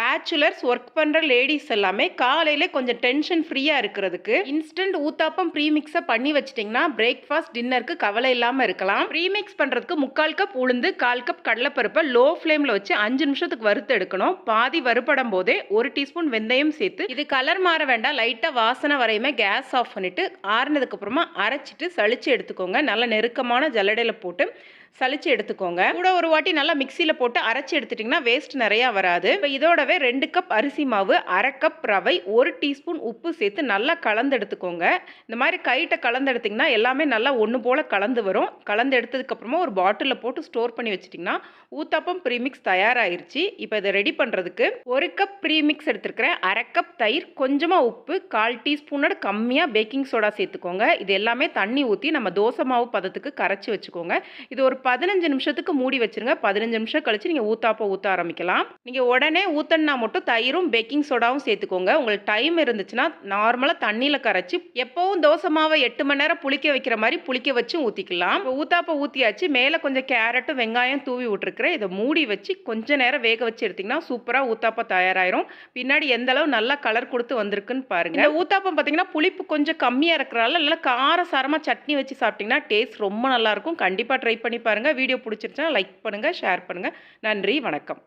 Bachelors work பண்ணுற ladies எல்லாமே காலையில் கொஞ்சம் டென்ஷன் ஃப்ரீயாக இருக்கிறதுக்கு இன்ஸ்டன்ட் ஊத்தாப்பம் ப்ரீமிக்ஸை பண்ணி வச்சிட்டிங்கன்னா பிரேக்ஃபாஸ்ட் டின்னருக்கு கவலை இல்லாமல் இருக்கலாம். ப்ரீமிக்ஸ் பண்ணுறதுக்கு முக்கால் கப் உளுந்து கால் கப் கடலைப்பருப்பை லோ ஃப்ளேமில் வச்சு அஞ்சு நிமிஷத்துக்கு வறுத்து எடுக்கணும். பாதி வறுபடும் போதே ஒரு டீஸ்பூன் வெந்தயம் சேர்த்து இது கலர் மாற வேண்டாம். லைட்டாக வாசனை வரையுமே கேஸ் ஆஃப் பண்ணிவிட்டு ஆறுனதுக்கப்புறமா அரைச்சிட்டு சளிச்சு எடுத்துக்கோங்க. நல்ல நெருக்கமான ஜல்லடையில் போட்டு சலிச்சு எடுத்துக்கோங்க. கூட ஒரு வாட்டி நல்லா மிக்சியில் போட்டு அரைச்சி எடுத்துட்டிங்கன்னா வேஸ்ட் நிறையா வராது. இப்போ இதோடவே ரெண்டு கப் அரிசி மாவு அரை கப் ரவை ஒரு டீஸ்பூன் உப்பு சேர்த்து நல்லா கலந்து எடுத்துக்கோங்க. இந்த மாதிரி கைட்டை கலந்து எடுத்திங்கன்னா எல்லாமே நல்லா ஒன்று போல் கலந்து வரும். கலந்து எடுத்ததுக்கப்புறமா ஒரு பாட்டிலில் போட்டு ஸ்டோர் பண்ணி வச்சிட்டிங்கன்னா ஊத்தாப்பம் ப்ரீமிக்ஸ் தயாராகிருச்சு இப்போ இதை ரெடி பண்ணுறதுக்கு ஒரு கப் ப்ரீமிக்ஸ் எடுத்துருக்கிறேன். அரை கப் தயிர் கொஞ்சமாக உப்பு கால் டீஸ்பூனோட கம்மியாக பேக்கிங் சோடா சேர்த்துக்கோங்க. இது எல்லாமே தண்ணி ஊற்றி நம்ம தோசை மாவு பதத்துக்கு கரைச்சி வச்சுக்கோங்க. இது ஒரு பதினஞ்சு நிமிஷத்துக்கு மூடி வச்சிருங்க. பதினஞ்சு நிமிஷம் கழிச்சு நீங்கள் ஊத்தாப்போ ஊற்ற ஆரம்பிக்கலாம். நீங்கள் உடனே ஊத்தன்னா மட்டும் தயிரும் பேக்கிங் சோடாவும் சேர்த்துக்கோங்க. உங்களுக்கு டைம் இருந்துச்சுன்னா நார்மலாக தண்ணியில் கரைச்சி எப்போவும் தோசை மாவை எட்டு மணி நேரம் புளிக்க வைக்கிற மாதிரி புளிக்க வச்சு ஊற்றிக்கலாம் இப்போ ஊற்றியாச்சு மேலே கொஞ்சம் கேரட்டும் வெங்காயம் தூவி விட்டுருக்குறேன். இதை மூடி வச்சு கொஞ்சம் நேரம் வேக வச்சு எடுத்திங்கன்னா சூப்பராக ஊத்தாப்பா தயாராயிரும். பின்னாடி எந்த அளவு நல்லா கலர் கொடுத்து வந்திருக்குன்னு பாருங்க. இந்த ஊத்தாப்பம் பார்த்தீங்கன்னா புளிப்பு கொஞ்சம் கம்மியாக இருக்கிறனால நல்லா காரசாரமாக சட்னி வச்சு சாப்பிட்டிங்கன்னா டேஸ்ட் ரொம்ப நல்லாயிருக்கும் கண்டிப்பாக ட்ரை பண்ணி பாருங்கள் வீடியோ பிடிச்சிருச்சுன்னா லைக் பண்ணுங்கள் ஷேர் பண்ணுங்கள் நன்றி வணக்கம்.